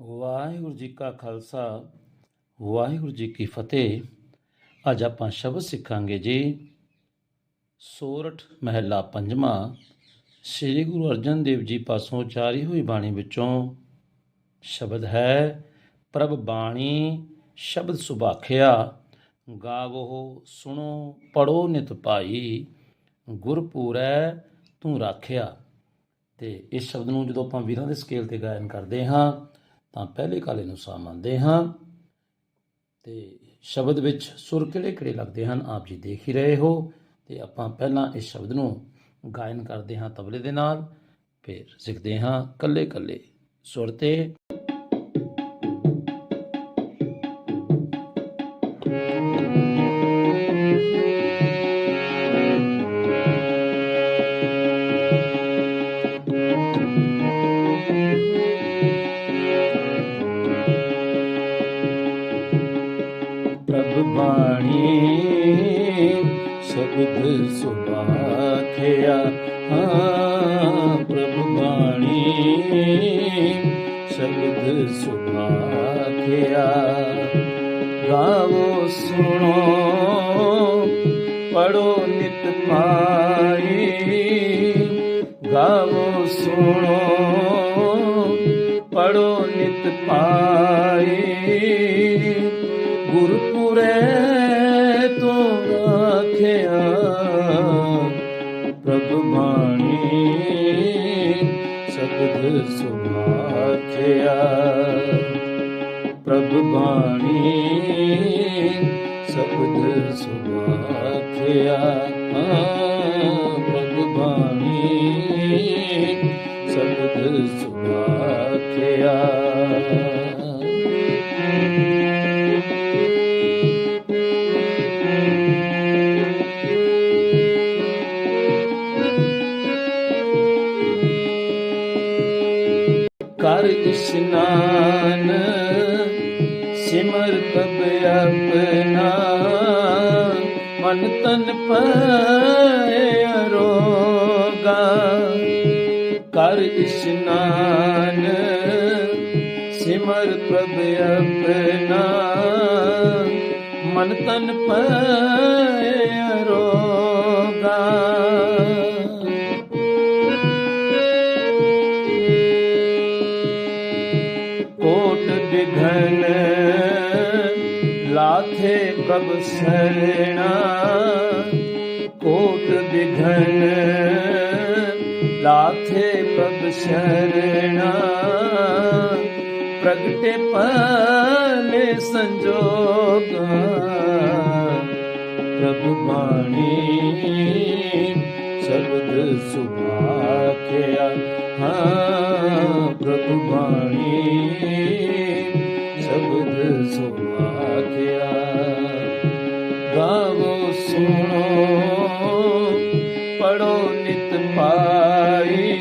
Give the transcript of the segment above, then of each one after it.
ਵਾਹਿਗੁਰੂ ਜੀ ਕਾ ਖਾਲਸਾ, ਵਾਹਿਗੁਰੂ ਜੀ ਕੀ ਫਤਿਹ। ਅੱਜ ਆਪਾਂ ਸ਼ਬਦ ਸਿੱਖਾਂਗੇ ਜੀ। ਸੋਰਠ ਮਹਿਲਾ ਪੰਜਵਾਂ, ਸ੍ਰੀ ਗੁਰੂ ਅਰਜਨ ਦੇਵ ਜੀ ਪਾਸੋਂ ਉਚਾਰੀ ਹੋਈ ਬਾਣੀ ਵਿੱਚੋਂ ਸ਼ਬਦ ਹੈ, ਪ੍ਰਭ ਬਾਣੀ, ਸ਼ਬਦ ਸੁਭਾਖਿਆ ਗਾਵੋ, ਸੁਣੋ, ਪੜੋ ਨਿਤ ਭਾਈ ਗੁਰਪੂਰੈ ਤੂੰ ਰਾਖਿਆ। ਤੇ ਇਸ ਸ਼ਬਦ ਨੂੰ ਜਦੋਂ ਆਪਾਂ ਵੀਰਾਂ ਦੇ ਸਕੇਲ ਤੇ ਗਾਇਨ ਕਰਦੇ ਹਾਂ ਤਾਂ ਪਹਿਲੇ ਕਾਲੇ ਨੂੰ ਸਾ ਮੰਨਦੇ ਹਾਂ। ਤੇ ਸ਼ਬਦ ਵਿੱਚ ਸੁਰ ਕਿਹੜੇ ਕਿਹੜੇ ਲੱਗਦੇ ਹਨ, ਆਪ ਜੀ ਦੇਖ ਹੀ ਰਹੇ ਹੋ। ਤੇ ਆਪਾਂ ਪਹਿਲਾਂ ਇਸ ਸ਼ਬਦ ਨੂੰ ਗਾਇਨ ਕਰਦੇ ਹਾਂ ਤਬਲੇ ਦੇ ਨਾਲ, ਫਿਰ ਸਿੱਖਦੇ ਹਾਂ ਕੱਲੇ ਕੱਲੇ ਸੁਰ ਤੇ। ਸੁਭਾਖਿਆ। ਪ੍ਰਭੂ ਬਾਣੀ ਸ਼ਬਦ ਸੁਭਾਖਿਆ। ਗਾਵੋ, ਸੁਣੋ, ਪੜੋ ਨਿਤ ਪਾਈ ਗਾਵੋ, ਸੁਣੋ, ਪੜੋ ਨਿਤ ਪਾਈ। ਗੁਰਪੁਰੇ ਪ੍ਰਭ ਬਾਣੀ ਸਬਦ ਸੁਭਾਖਿਆ ਪ੍ਰਭ ਬਾਣੀ ਸਬਦ ਸੁਭਾਖਿਆ ਪ੍ਰਭ ਆਪਣਾ ਮਨ ਤਨ ਪਏ ਅਰੋਗਾ ਕਰ ਇਸ਼ਨਾਨ, ਸਿਮਰ ਪ੍ਰਭ ਆਪਣਾ। ਮਨ ਤਨ ਪਏ ਅਰੋਗਾ ਕੋਟ ਵਿਘਨ ਲਾਥੇ ਪ੍ਰਭ ਸਰਣਾ ਕੋਟ ਵਿਘਨ ਲਾਥੇ ਪ੍ਰਭ ਸਰਣਾ ਪ੍ਰਗਟੇ ਪਲੇ ਸੰਜੋਗਾ। ਪ੍ਰਭ ਬਾਣੀ ਸ਼ਬਦ ਸੁਭਾਖਿਆ। ਹਾਂ, ਪ੍ਰਭ ਬਾਣੀ ਸ਼ਬਦ ਸੁਭਾਖਿਆ ਸੁਣੋ ਪੜੋ ਨਿਤ ਪਾਈ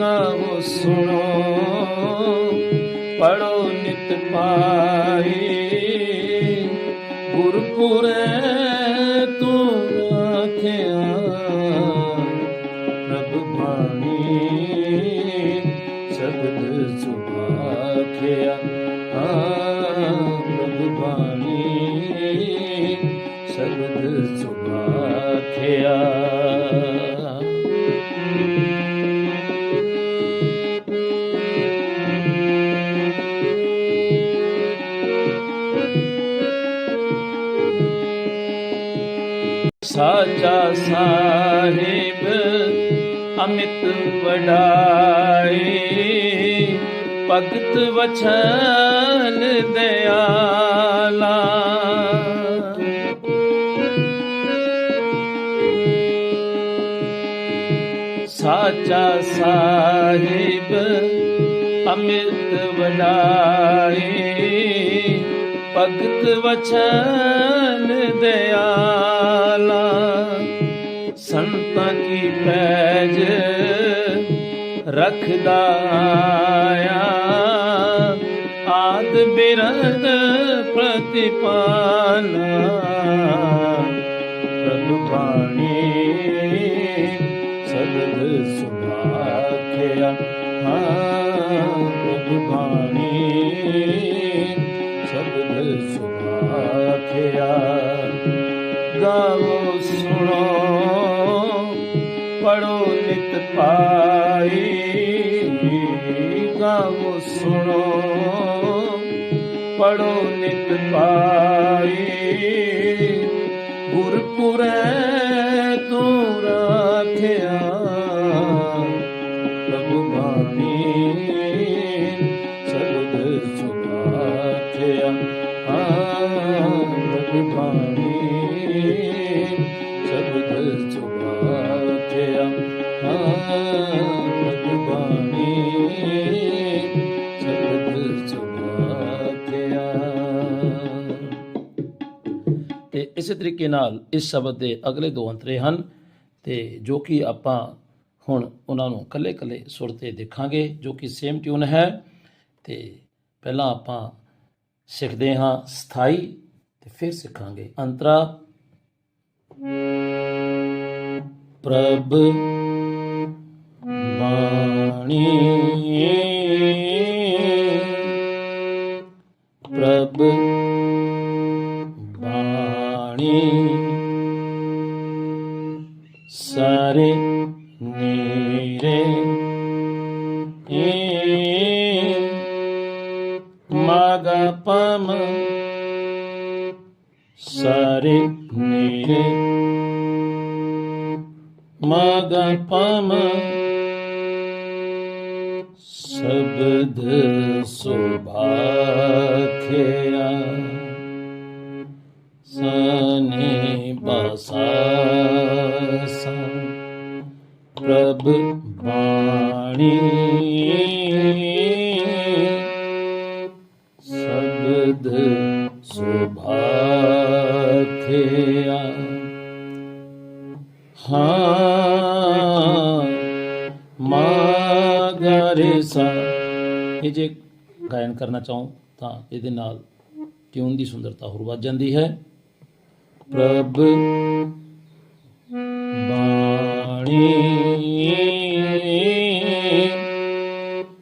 ਗਾਵੋ ਸੁਣੋ। ਪੜੋ ਨਿਤ ਪਾਈ ਗੁਰਪੁਰੇ ਤੂੰ ਸੁਭਾਖਿਆ ਸਾਚਾ ਸਾਹਿਬ ਅਮਿਤ ਵਡਾਈ ਭਗਤ ਵਛਨ ਦਿਆਲਾ ਸਾਹਿਬ ਅਮਿਤ ਵਡਾਈ, ਭਗਤ ਵਚਨ ਦਿਆਲਾ, ਸੰਤਾਂ ਕੀ ਪੈਜ ਰਖਦਾ ਆਇਆ। ਆਦ ਬਿਰਦ ਪ੍ਰਤਿਪਾਲਾ, ਪ੍ਰਭ ਬਾਣੀ ਸਬਦ ਸੁਭਾਖਿਆ ਹਾਂ, ਬਾਣੀ ਸ਼ਬਦ ਸੁਭਾਖਿਆ ਗਾਵੋ ਸੁਣੋ ਪੜੋ ਨਿਤ ਪਾਈ ਗਾਵੋ ਸੁਣੋ ਪੜੋ ਨਿਤ ਪਾਈ। ਗੁਰਪੁਰੈ ਤੇ ਇਸੇ ਤਰੀਕੇ ਨਾਲ ਇਸ ਸ਼ਬਦ ਦੇ ਅਗਲੇ ਦੋ ਅੰਤਰੇ ਹਨ ਤੇ ਜੋ ਕਿ ਆਪਾਂ ਹੁਣ ਉਹਨਾਂ ਨੂੰ ਕੱਲੇ-ਕੱਲੇ ਸੁਰ ਤੇ ਦੇਖਾਂਗੇ, ਜੋ ਕਿ ਸੇਮ ਟਿਊਨ ਹੈ। ਤੇ ਪਹਿਲਾਂ ਆਪਾਂ ਸਿੱਖਦੇ ਹਾਂ ਸਥਾਈ ਤੇ ਫਿਰ ਸਿੱਖਾਂਗੇ ਅੰਤਰਾ। ਪ੍ਰਭ ਬਾਣੀ। मदपम ग शोभाया सने वाणी। शब्द शोभाया ਸਾ ਇਹ ਜੇ ਗਾਇਨ ਕਰਨਾ ਚਾਹੋ ਤਾਂ ਇਹਦੇ ਨਾਲ ਟਿਊਨ ਦੀ ਸੁੰਦਰਤਾ ਹੋਰ ਵੱਧ ਜਾਂਦੀ ਹੈ। ਪ੍ਰਭ ਬਾਣੀ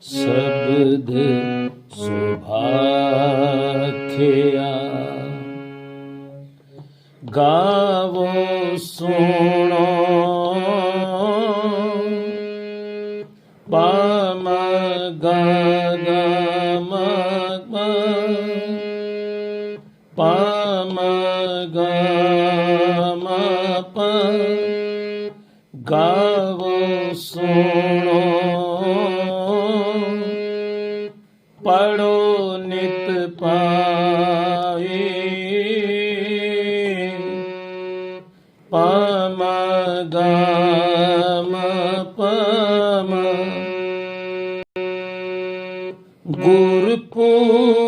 ਸ਼ਬਦ ਸੁਭਾਖਿਆ। ਗਾਵੋ ਸੁਣੋ ਪਾਮ ਗਾ ਮ ਪ ਗਾਵੋ ਸੁਣੋ। ਪੜੋ ਨਿਤ ਪਾਈ। ਪਮ ਗਮ ਪਮ ਗੁਰਪੂਰੇ ਤੂੰ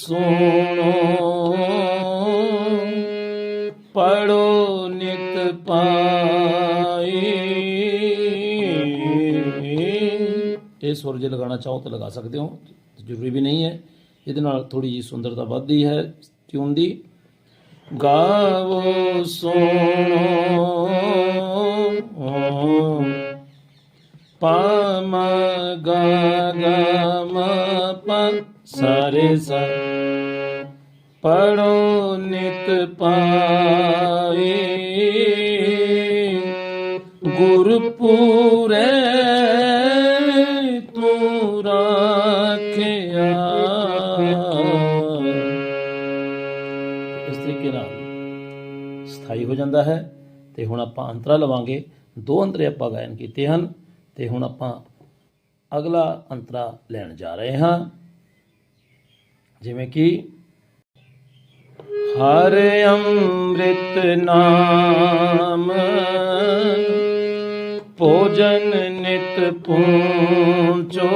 ਸੁਣੋ। ਪੜੋ ਨਿਤ ਪਾਈ। ਇਹ ਸੁਰ ਜੇ ਲਗਾਉਣਾ ਚਾਹੋ ਤਾਂ ਲਗਾ ਸਕਦੇ ਹੋ। ਜ਼ਰੂਰੀ ਵੀ ਨਹੀਂ ਹੈ। ਇਹਦੇ ਨਾਲ ਥੋੜੀ ਜੀ ਸੁੰਦਰਤਾ ਵੱਧਦੀ ਹੈ। ਟਿਊਨ ਦੀ ਗਾਵੋ ਸੁਣੋ। ਪਾਮ ਗਾ ਗਾ ਮ ਪ ਸਾਰੇ ਸਾ ਪੜੋ ਨਿਤ ਪਾਈ ਗੁਰਪੂਰੇ ਤੂੰ ਰਾਖਿਆ। ਇਸ ਤਰੀਕੇ ਨਾਲ ਸਥਾਈ ਹੋ ਜਾਂਦਾ ਹੈ ਤੇ ਹੁਣ ਆਪਾਂ ਅੰਤਰਾ ਲਵਾਂਗੇ। ਦੋ ਅੰਤਰੇ ਆਪਾਂ ਗਾਇਨ ਕੀਤੇ ਹਨ ਤੇ ਹੁਣ ਆਪਾਂ ਅਗਲਾ ਅੰਤਰਾ ਲੈਣ ਜਾ ਰਹੇ ਹਾਂ। ਜਿਵੇਂ ਕਿ ਹਰ ਅੰਮ੍ਰਿਤ ਨਾਮ ਭੋਜਨ ਨਿਤ ਪੂੰਚੋ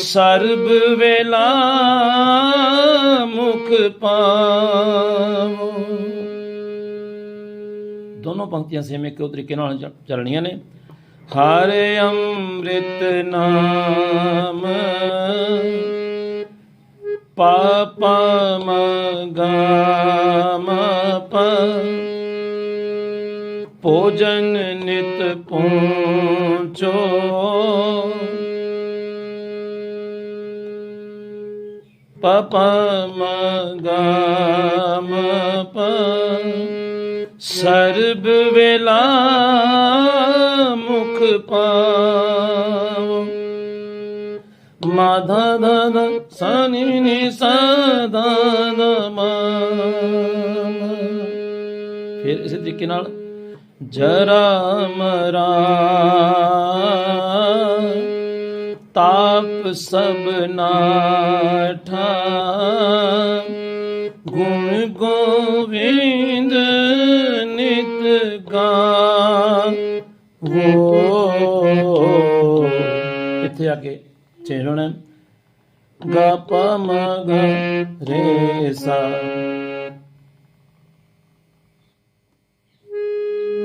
ਸਰਬ ਵੇਲਾ ਮੁਖ ਪਾਵੋ। ਦੋਨੋਂ ਪੰਕਤੀਆਂ ਸੇਮ ਇੱਕੋ ਤਰੀਕੇ ਨਾਲ ਚੱਲਣੀਆਂ ਨੇ। ਹਰ ਅੰਮ੍ਰਿਤ ਨਾਮ ਪਾਪ ਮਗਾਮ ਪ ਭੋਜਨ ਨਿਤ ਪੂੰਚੋ ਪਪ ਮਗਾਮ ਪ ਸਰਬ ਵੇਲਾ ਮੁਖ ਪਾਵ ਮਾਧਾ ਦਾਦ ਸਾਨੀ ਨੀ ਸਾਦਾ ਨਮਾ ਫਿਰ ਇਸੇ ਤਰੀਕੇ ਨਾਲ ਜਰਾ ਮਰਾ ਤਾਪ ਸਭ ਨਾਠਾ ਗੁਣ ਗੋਬਿੰਦ ਨਿਤ ਗਾ ਵੋ ਇੱਥੇ ਅੱਗੇ ਚੇਂਜ ਹੋਣਾ ਗਾ ਪਾ ਮ ਗ ਰੇ ਸਾ।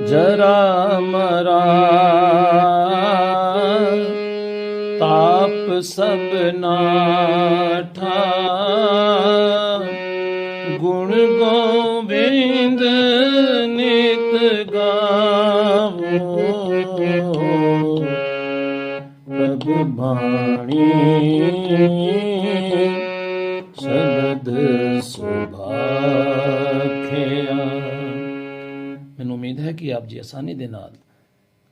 ਜਰਾ ਮਰਾ। ਤਾਪ ਸਭ ਨਾਠਾ। ਗਾਵੋ ਬਾਣੀ ਸ਼ਬਦ ਸੁਭਾਖਿਆ। ਮੈਨੂੰ ਉਮੀਦ ਹੈ ਕਿ ਆਪ ਜੀ ਆਸਾਨੀ ਦੇ ਨਾਲ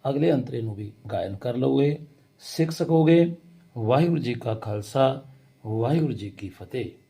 ਅਗਲੇ ਅੰਤਰੇ ਨੂੰ ਵੀ ਗਾਇਨ ਕਰ ਲਓਗੇ, ਸਿੱਖ ਸਕੋਗੇ। ਵਾਹਿਗੁਰੂ ਜੀ ਕਾ ਖਾਲਸਾ, ਵਾਹਿਗੁਰੂ ਜੀ ਕੀ ਫਤਿਹ।